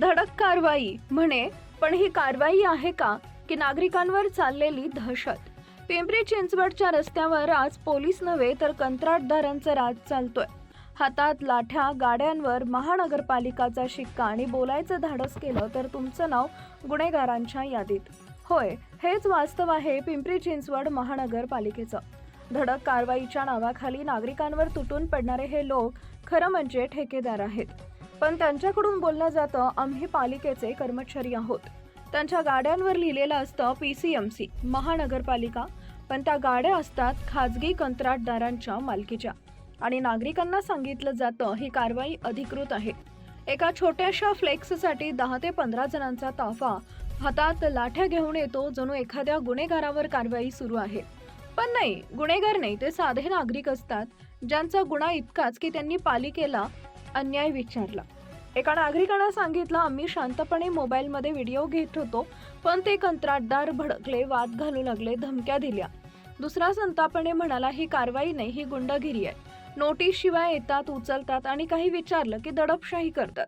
धडक कारवाई म्हणे पण ही कारवाई आहे का? की नागरिकांवर चाललेली दहशत. पिंपरी चिंचवडच्या रस्त्यावर आज पोलीस नव्हे तर कंत्राटदारांचं राज चालतोय. हातात लाठ्या गाड्यांवर महानगरपालिकाचा शिक्का आणि बोलायचं धाडस केलं तर तुमचं नाव गुन्हेगारांच्या यादीत. होय हेच वास्तव आहे पिंपरी चिंचवड महानगरपालिकेचं. धडक कारवाईच्या नावाखाली नागरिकांवर तुटून पडणारे हे लोक खरं म्हणजे ठेकेदार आहेत. पण त्यांच्याकडून बोललं जातं आम्ही पालिकेचे कर्मचारी आहोत. त्यांच्या गाड्यांवर लिहिलेलं असतं पी सी एम सी महानगरपालिका. पण त्या गाड्या असतात खाजगी कंत्राटदारांच्या मालकीच्या. आणि नागरिकांना सांगितलं जातं ही कारवाई अधिकृत आहे. एका छोट्याशा फ्लेक्ससाठी दहा ते पंधरा जणांचा ताफा हातात लाठ्या घेऊन येतो जणू एखाद्या गुन्हेगारावर कारवाई सुरू आहे. पण नाही गुन्हेगार नाही ते साधे नागरिक असतात. ज्यांचा गुन्हा इतकाच की त्यांनी पालिकेला अन्याय विचारला. एका नागरिकानं सांगितलं आम्ही शांतपणे मोबाईलमध्ये व्हिडिओ घेत होतो पण ते कंत्राटदार भडकले वाद घालू लागले धमक्या दिल्या. दुसरा संतापणे म्हणाला ही कारवाई नाही ही गुंडगिरी आहे. नोटीस शिवाय येतात उचलतात आणि काही विचारलं की दडपशाही करतात.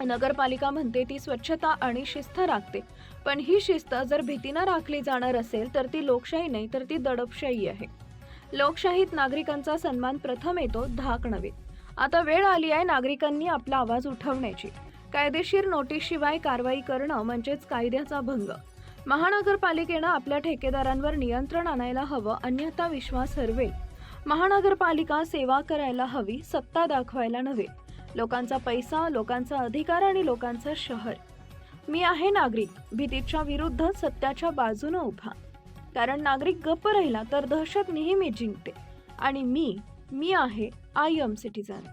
नगरपालिका म्हणते ती स्वच्छता आणि शिस्त राखते. पण ही शिस्त जर भीतीनं राखली जाणार असेल तर ती लोकशाही नाही तर ती दडपशाही आहे. लोकशाहीत नागरिकांचा सन्मान प्रथम येतो धाक नव्हे. आता वेळ आली आहे नागरिकांनी आपला आवाज उठवण्याची. कायदेशीर नोटीसशिवाय कारवाई करणं म्हणजेच कायद्याचा भंग. महानगरपालिकेनं आपल्या ठेकेदारांवर नियंत्रण आणायला हवं अन्यथा विश्वास हरवेल. महानगरपालिका सेवा करायला हवी सत्ता दाखवायला नव्हे. लोकांचा पैसा लोकांचा अधिकार आणि लोकांचं शहर. मी आहे नागरिक भीतीच्या विरुद्ध सत्याच्या बाजूनं उभा. कारण नागरिक गप्प राहिला तर दहशत नेहमी जिंकते. आणि मी मी आहे आय एम सिटीजन